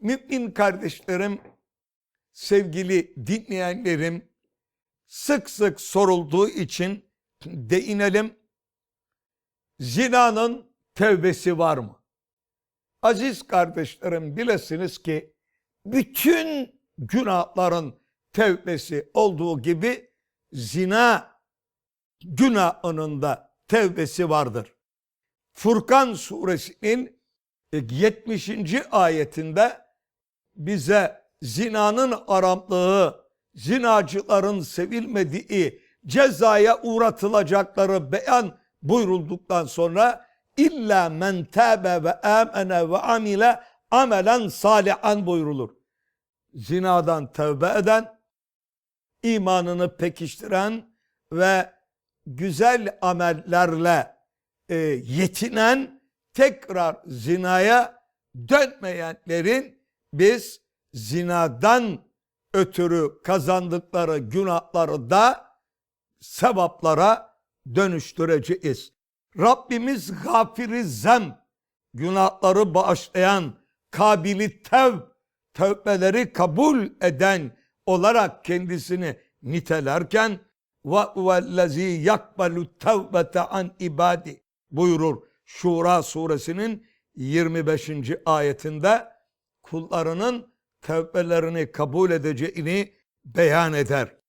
Mümin kardeşlerim, sevgili dinleyenlerim, sık sık sorulduğu için değinelim. Zinanın tevbesi var mı? Aziz kardeşlerim bilesiniz ki bütün günahların tevbesi olduğu gibi zina günahının da tevbesi vardır. Furkan suresinin 70. ayetinde bize zinanın aramlığı, zinacıların sevilmediği, cezaya uğratılacakları beyan buyurulduktan sonra illa men tâbe ve amene ve amile amelen salihan buyurulur. Zinadan tövbe eden, imanını pekiştiren ve güzel amellerle e, yetinen tekrar zinaya dönmeyenlerin biz zinadan ötürü kazandıkları günahları da sevaplara dönüştüreceğiz. Rabbimiz gafiri zem, günahları bağışlayan, kabili tev, tövbeleri kabul eden olarak kendisini nitelerken ve huvellezî yakbalu tevbete an ibadi buyurur. Şura suresinin 25. ayetinde kullarının tevbelerini kabul edeceğini beyan eder.